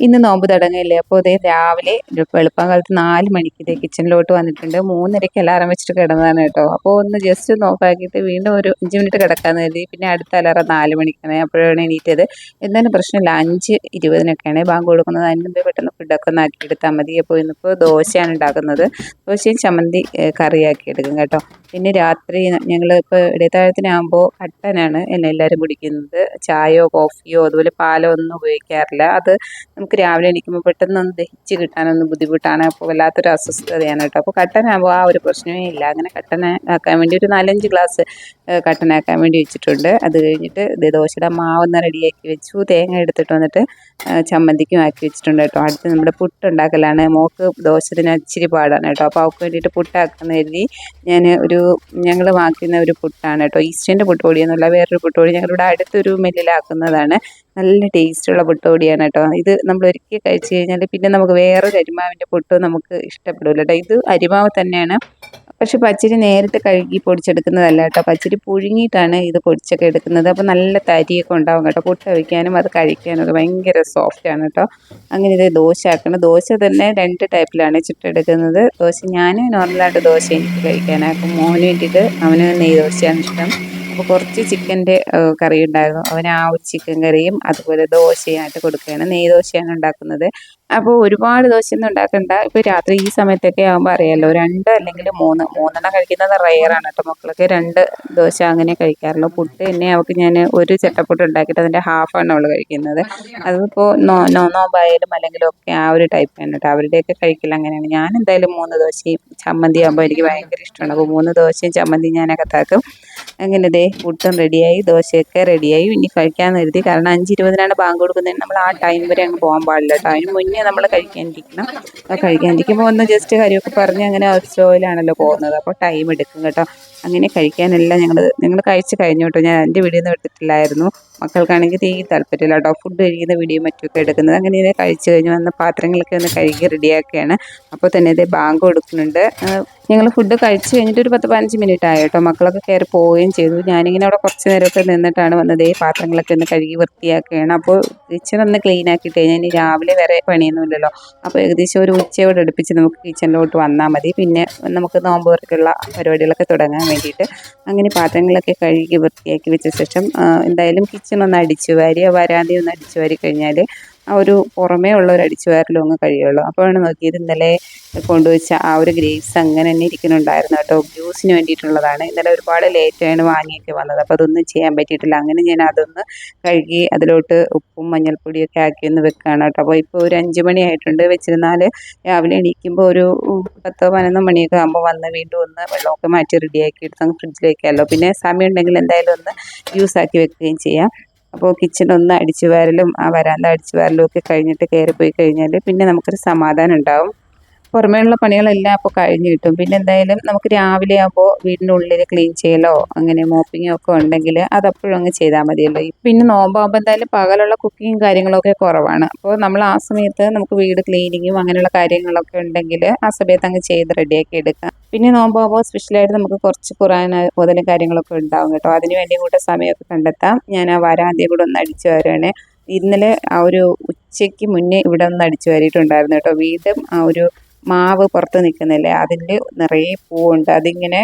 ഇന്ന് നോമ്പ് തുടങ്ങിയില്ലേ അപ്പോൾ അതേ രാവിലെ വെളുപ്പം കാലത്ത് നാല് മണിക്ക് ഇതേ കിച്ചണിലോട്ട് വന്നിട്ടുണ്ട്. മൂന്നരയ്ക്ക് അലാറം വെച്ചിട്ട് കിടന്നതാണ് കേട്ടോ. അപ്പോൾ ഒന്ന് ജസ്റ്റ് നോക്കാക്കിയിട്ട് വീണ്ടും ഒരു അഞ്ച് മിനിറ്റ് കിടക്കാമെന്ന് കരുതി. പിന്നെ അടുത്ത അലാറം നാല് മണിക്കാണ്. അപ്പോഴാണ് എണീറ്റത്. എന്തായാലും പ്രശ്നമില്ല. അഞ്ച് ഇരുപതിനൊക്കെയാണ് ബാങ്ക് കൊടുക്കുന്നത്. അതിന് മുമ്പേ പെട്ടെന്ന് ഫുഡൊക്കെ ഒന്ന് ആക്കി എടുത്താൽ മതി. അപ്പോൾ ഇന്നിപ്പോൾ ദോശയാണ് ഉണ്ടാക്കുന്നത്. ദോശയും ചമ്മന്തി കറിയാക്കി എടുക്കും കേട്ടോ. പിന്നെ രാത്രി ഞങ്ങൾ ഇപ്പോൾ ഇടത്താഴത്തിനാകുമ്പോൾ കട്ടനാണ് എന്നെ എല്ലാവരും കുടിക്കുന്നത്. ചായയോ കോഫിയോ അതുപോലെ പാലോ ഒന്നും ഉപയോഗിക്കാറില്ല. അത് നമുക്ക് രാവിലെ എണീക്കുമ്പോൾ പെട്ടെന്ന് ഒന്ന് ദഹിച്ച് കിട്ടാനൊന്ന് ബുദ്ധിമുട്ടാണ്. അപ്പോൾ വല്ലാത്തൊരു അസ്വസ്ഥതയാണ് കേട്ടോ. അപ്പോൾ കട്ടനാകുമ്പോൾ ആ ഒരു പ്രശ്നമേ ഇല്ല. അങ്ങനെ കട്ടനാക്കാൻ വേണ്ടി ഒരു നാലഞ്ച് ഗ്ലാസ് കട്ടനാക്കാൻ വേണ്ടി വെച്ചിട്ടുണ്ട്. അത് കഴിഞ്ഞിട്ട് ഇത് ദോശയുടെ മാവൊന്ന് റെഡിയാക്കി വെച്ചു. തേങ്ങ എടുത്തിട്ട് വന്നിട്ട് ചമ്മന്തിക്കും ആക്കി വെച്ചിട്ടുണ്ട് കേട്ടോ. അടുത്ത് നമ്മുടെ പുട്ടുണ്ടാക്കലാണ്. മോക്ക് ദോശ ഇതിന് ഇച്ചിരി പാടാണ് കേട്ടോ. അപ്പോൾ അവൾക്ക് വേണ്ടിയിട്ട് പുട്ടാക്കുന്ന കരുതി ഞാൻ ഒരു ഞങ്ങൾ വാങ്ങിക്കുന്ന ഒരു പുട്ടാണ് കേട്ടോ. ഈസ്റ്റേന്റെ എന്നുള്ള വേറൊരു പുട്ടുപൊടി ഞങ്ങളിവിടെ അടുത്തൊരു മില്ലിലാക്കുന്നതാണ്. നല്ല ടേസ്റ്റുള്ള പുട്ടുപൊടിയാണ് കേട്ടോ ഇത് നമ്മൾ ഒരിക്കൽ കഴിച്ചു കഴിഞ്ഞാൽ പിന്നെ നമുക്ക് വേറൊരു അരിമാവിന്റെ പുട്ട് നമുക്ക് ഇഷ്ടപ്പെടില്ല കേട്ടോ ഇത് അരിമാവ് തന്നെയാണ്. പക്ഷെ പച്ചരി നേരിട്ട് കഴുകി പൊടിച്ചെടുക്കുന്നതല്ല കേട്ടോ പച്ചരി പുഴുങ്ങിയിട്ടാണ് ഇത് പൊടിച്ചൊക്കെ എടുക്കുന്നത്. അപ്പോൾ നല്ല തരിയൊക്കെ ഉണ്ടാവും കേട്ടോ. പുട്ട് വയ്ക്കാനും അത് കഴിക്കാനും ഒക്കെ ഭയങ്കര സോഫ്റ്റാണ് കേട്ടോ അങ്ങനെ ഇത് ദോശ ആക്കണം. ദോശ തന്നെ രണ്ട് ടൈപ്പിലാണ് ചുട്ടെടുക്കുന്നത്. ദോശ ഞാൻ നോർമലായിട്ട് ദോശ എനിക്ക് കഴിക്കാനാണ് അപ്പം മോന് വേണ്ടിയിട്ട് അവന് നെയ് ദോശയാണ് ഇഷ്ടം. അപ്പോൾ കുറച്ച് ചിക്കന്റെ കറി ഉണ്ടായിരുന്നു അവന് ആ ഒരു ചിക്കൻ കറിയും അതുപോലെ ദോശയായിട്ട് കൊടുക്കുകയാണ്. നെയ്യ് ദോശയാണ് ഉണ്ടാക്കുന്നത്. അപ്പോൾ ഒരുപാട് ദോശയൊന്നും ഉണ്ടാക്കണ്ട. ഇപ്പോൾ രാത്രി ഈ സമയത്തൊക്കെ ആകുമ്പോൾ അറിയാമല്ലോ രണ്ട് അല്ലെങ്കിൽ മൂന്ന് മൂന്നെണ്ണം കഴിക്കുന്നത് റയറാണ് കേട്ടോ മക്കളൊക്കെ രണ്ട് ദോശ അങ്ങനെ കഴിക്കാറുള്ളൂ. പുട്ട് തന്നെ അവൾക്ക് ഞാൻ ഒരു ചട്ടപ്പുട്ട് ഉണ്ടാക്കിയിട്ട് അതിന്റെ ഹാഫാണ് അവൾ കഴിക്കുന്നത്. അതിപ്പോൾ നോ നോ നോമ്പായാലും അല്ലെങ്കിൽ ഒക്കെ ആ ഒരു ടൈപ്പ് ആണ് കേട്ടോ. അവരുടെയൊക്കെ കഴിക്കൽ അങ്ങനെയാണ്. ഞാൻ എന്തായാലും മൂന്ന് ദോശയും ചമ്മന്തി ആകുമ്പോൾ എനിക്ക് ഭയങ്കര ഇഷ്ടമാണ് അപ്പോൾ മൂന്ന് ദോശയും ചമ്മന്തി ഞാൻ അകത്താക്കും. അങ്ങനെ ദേ പുട്ടും റെഡിയായി ദോശയൊക്കെ റെഡിയായി. ഇനി കഴിക്കാൻ നിർത്തി കാരണം അഞ്ച് ഇരുപതിനാണ് ബാങ്ക് കൊടുക്കുന്നത് നമ്മൾ ആ ടൈം വരെ അങ്ങ് പോകാൻ പാടില്ല കേട്ടോ. അതിന് മുന്നേ നമ്മൾ കഴിക്കാനിരിക്കണം. കഴിക്കാണ്ടിരിക്കുമ്പോൾ ഒന്ന് ജസ്റ്റ് കാര്യമൊക്കെ പറഞ്ഞ് അങ്ങനെ സ്ലോയിലാണല്ലോ പോകുന്നത്. അപ്പോൾ ടൈം എടുക്കും കേട്ടോ. അങ്ങനെ കഴിക്കാനല്ല ഞങ്ങൾ നിങ്ങൾ കഴിച്ച് കഴിഞ്ഞു കേട്ടോ ഞാൻ എന്റെ വീഡിയോ ഒന്നും എടുത്തിട്ടില്ലായിരുന്നു. മക്കൾക്കാണെങ്കിൽ തീ താല്പര്യമില്ല കേട്ടോ. ഫുഡ് കഴിക്കുന്ന വീഡിയോ മറ്റുമൊക്കെ എടുക്കുന്നത്. അങ്ങനെ കഴിച്ച് കഴിഞ്ഞ് വന്ന പാത്രങ്ങളൊക്കെ ഒന്ന് കഴുകി റെഡിയാക്കുകയാണ് അപ്പോൾ തന്നെ ഇത് ബാങ്ക് കൊടുക്കുന്നുണ്ട്. ഞങ്ങൾ ഫുഡ് കഴിച്ച് കഴിഞ്ഞിട്ട് ഒരു പത്ത് പതിനഞ്ച് മിനിറ്റ് ആയി കേട്ടോ. മക്കളൊക്കെ കയറി പോവുകയും ചെയ്തു. ഞാനിങ്ങനെ അവിടെ കുറച്ച് നേരമൊക്കെ നിന്നിട്ടാണ് വന്നത്. ഈ പാത്രങ്ങളൊക്കെ ഒന്ന് കഴുകി വൃത്തിയാക്കുകയാണ്. അപ്പോൾ കിച്ചൺ ഒന്ന് ക്ലീൻ ആക്കിയിട്ട് കഴിഞ്ഞാൽ രാവിലെ വരെ പണിയൊന്നുമില്ലല്ലോ അപ്പോൾ ഏകദേശം ഒരു ഉച്ചയോടെ അടുപ്പിച്ച് നമുക്ക് കിച്ചണിലോട്ട് വന്നാൽ മതി. പിന്നെ നമുക്ക് നോമ്പ് വർക്കുള്ള പരിപാടികളൊക്കെ തുടങ്ങാൻ വേണ്ടിയിട്ട് അങ്ങനെ പാത്രങ്ങളൊക്കെ കഴുകി വൃത്തിയാക്കി വെച്ച ശേഷം എന്തായാലും കിച്ചൺ ഒന്ന് അടിച്ചു വാരി വരാതെ ഒന്ന് അടിച്ചു വാരി കഴിഞ്ഞാൽ ആ ഒരു പുറമേ ഉള്ള ഒരു അടിച്ചു വാരലും അങ്ങ് കഴിയുള്ളൂ. അപ്പോഴാണ് നോക്കിയത് ഇന്നലെ കൊണ്ടുവച്ച ആ ഒരു ഗ്രേപ്സ് അങ്ങനെ തന്നെ ഇരിക്കുന്നുണ്ടായിരുന്നു കേട്ടോ. ജ്യൂസിന് വേണ്ടിയിട്ടുള്ളതാണ്. ഇന്നലെ ഒരുപാട് ലേറ്റാണ് വാങ്ങിയൊക്കെ വന്നത്. അപ്പോൾ അതൊന്നും ചെയ്യാൻ പറ്റിയിട്ടില്ല. അങ്ങനെ ഞാൻ അതൊന്ന് കഴുകി അതിലോട്ട് ഉപ്പും മഞ്ഞൾപ്പൊടിയൊക്കെ ആക്കി ഒന്ന് വെക്കുകയാണ് കേട്ടോ. അപ്പോൾ ഇപ്പോൾ ഒരു അഞ്ച് മണിയായിട്ടുണ്ട് വെച്ചിരുന്നാൽ രാവിലെ എണീക്കുമ്പോൾ ഒരു പത്തോ പതിനൊന്നോ മണിയൊക്കെ ആകുമ്പോൾ വന്ന് വീണ്ടും ഒന്ന് വെള്ളമൊക്കെ മാറ്റി റെഡിയാക്കി എടുത്ത് അങ്ങ് ഫ്രിഡ്ജിൽ വയ്ക്കാമല്ലോ പിന്നെ സമയം ഉണ്ടെങ്കിൽ എന്തായാലും ഒന്ന് യൂസ് ആക്കി വെക്കുകയും ചെയ്യാം. അപ്പോൾ കിച്ചൺ ഒന്ന് അടിച്ചു വാരലും ആ വരാന്ത അടിച്ചു വാരലും ഒക്കെ കഴിഞ്ഞിട്ട് കയറിപ്പോയി കഴിഞ്ഞാൽ പിന്നെ നമുക്കൊരു സമാധാനം ഉണ്ടാവും. പുറമേയുള്ള പണികളെല്ലാം അപ്പോൾ കഴിഞ്ഞ് കിട്ടും. പിന്നെ എന്തായാലും നമുക്ക് രാവിലെ ആകുമ്പോൾ വീടിന്റെ ഉള്ളിൽ ക്ലീൻ ചെയ്യലോ അങ്ങനെ മോപ്പിങ്ങോ ഒക്കെ ഉണ്ടെങ്കിൽ അതപ്പോഴും അങ്ങ് ചെയ്താൽ മതിയല്ലോ. പിന്നെ നോമ്പാകുമ്പോൾ എന്തായാലും പകലുള്ള കുക്കിങ്ങും കാര്യങ്ങളൊക്കെ കുറവാണ്. അപ്പോൾ നമ്മൾ ആ സമയത്ത് നമുക്ക് വീട് ക്ലീനിങ്ങും അങ്ങനെയുള്ള കാര്യങ്ങളൊക്കെ ഉണ്ടെങ്കിൽ ആ സമയത്ത് അങ്ങ് ചെയ്ത് റെഡിയാക്കി എടുക്കാം. പിന്നെ നോമ്പാകുമ്പോൾ സ്പെഷ്യലായിട്ട് നമുക്ക് കുറച്ച് കുറാൻ മുതലും കാര്യങ്ങളൊക്കെ ഉണ്ടാവും കേട്ടോ. അതിന് വേണ്ടി കൂടെ സമയമൊക്കെ കണ്ടെത്താം. ഞാൻ ആ വരാതെ കൂടെ ഒന്ന് അടിച്ചു വരുവാണേ ഇന്നലെ ആ ഒരു ഉച്ചയ്ക്ക് മുന്നേ ഇവിടെ ഒന്ന് അടിച്ചു വരിയിട്ടുണ്ടായിരുന്നു കേട്ടോ. വീണ്ടും ആ ഒരു മാവ് പുറത്ത് നിൽക്കുന്നില്ലേ? അതിൽ നിറയെ പൂവുണ്ട്. അതിങ്ങനെ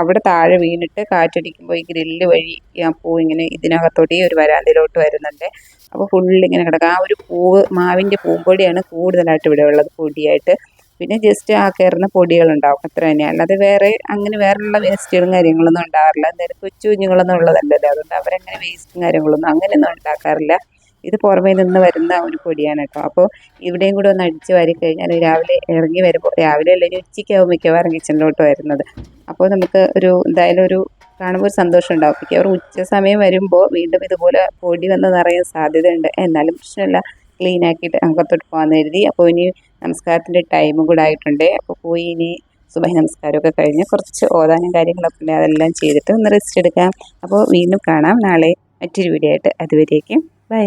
അവിടെ താഴെ വീണിട്ട് കാറ്റടിക്കുമ്പോൾ ഈ ഗ്രില്ല് വഴി ആ പൂ ഇങ്ങനെ ഇതിനകത്തോട്ട് ഒരു വരാന്തയിലോട്ട് വരുന്നുണ്ട്. അപ്പോൾ ഫുള്ളിങ്ങനെ കിടക്കുക ആ ഒരു പൂവ് മാവിന്റെ പൂമ്പൊടിയാണ് കൂടുതലായിട്ട് ഇവിടെ ഉള്ളത് പൊടിയായിട്ട്. പിന്നെ ജസ്റ്റ് ആ കയറുന്ന പൊടികളുണ്ടാവും. അത്ര തന്നെ അല്ലാതെ വേറെ അങ്ങനെ വേറെയുള്ള വേസ്റ്റുകളും കാര്യങ്ങളൊന്നും ഉണ്ടാകാറില്ല. എന്തായാലും കൊച്ചു കുഞ്ഞുങ്ങളൊന്നും ഉള്ളതല്ലല്ലോ. അതുകൊണ്ട് അവരങ്ങനെ വേസ്റ്റും കാര്യങ്ങളൊന്നും അങ്ങനെയൊന്നും ഉണ്ടാക്കാറില്ല. ഇത് പുറമേ നിന്ന് വരുന്ന ഒരു പൊടിയാണ് കേട്ടോ. അപ്പോൾ ഇവിടെയും കൂടെ ഒന്ന് അടിച്ച് വാരി കഴിഞ്ഞാൽ രാവിലെ ഇറങ്ങി വരുമ്പോൾ രാവിലെ അല്ലെങ്കിൽ ഉച്ചയ്ക്കാവും മിക്കവാറും കിച്ചണിലോട്ട് വരുന്നത്. അപ്പോൾ നമുക്ക് ഒരു എന്തായാലും ഒരു കാണുമ്പോൾ ഒരു സന്തോഷം ഉണ്ടാവും. മിക്കവാറും ഉച്ച സമയം വരുമ്പോൾ വീണ്ടും ഇതുപോലെ പൊടി വന്ന് നിറയാൻ സാധ്യതയുണ്ട്. എന്നാലും പ്രശ്നമില്ല. ക്ലീൻ ആക്കിയിട്ട് അകത്തോട്ട് പോകാമെന്ന് കരുതി. അപ്പോൾ ഇനി നമസ്കാരത്തിന്റെ ടൈമും കൂടെ ആയിട്ടുണ്ട്. അപ്പോൾ പോയി ഇനി സുബഹ നമസ്കാരമൊക്കെ കഴിഞ്ഞ് കുറച്ച് ഓതാനും കാര്യങ്ങളൊക്കെ ഉണ്ട്. അതെല്ലാം ചെയ്തിട്ട് ഒന്ന് റെസ്റ്റ് എടുക്കാം. അപ്പോൾ വീണ്ടും കാണാം. നാളെ മറ്റൊരു വീഡിയോ ആയിട്ട്. അതുവരേക്കും ബൈ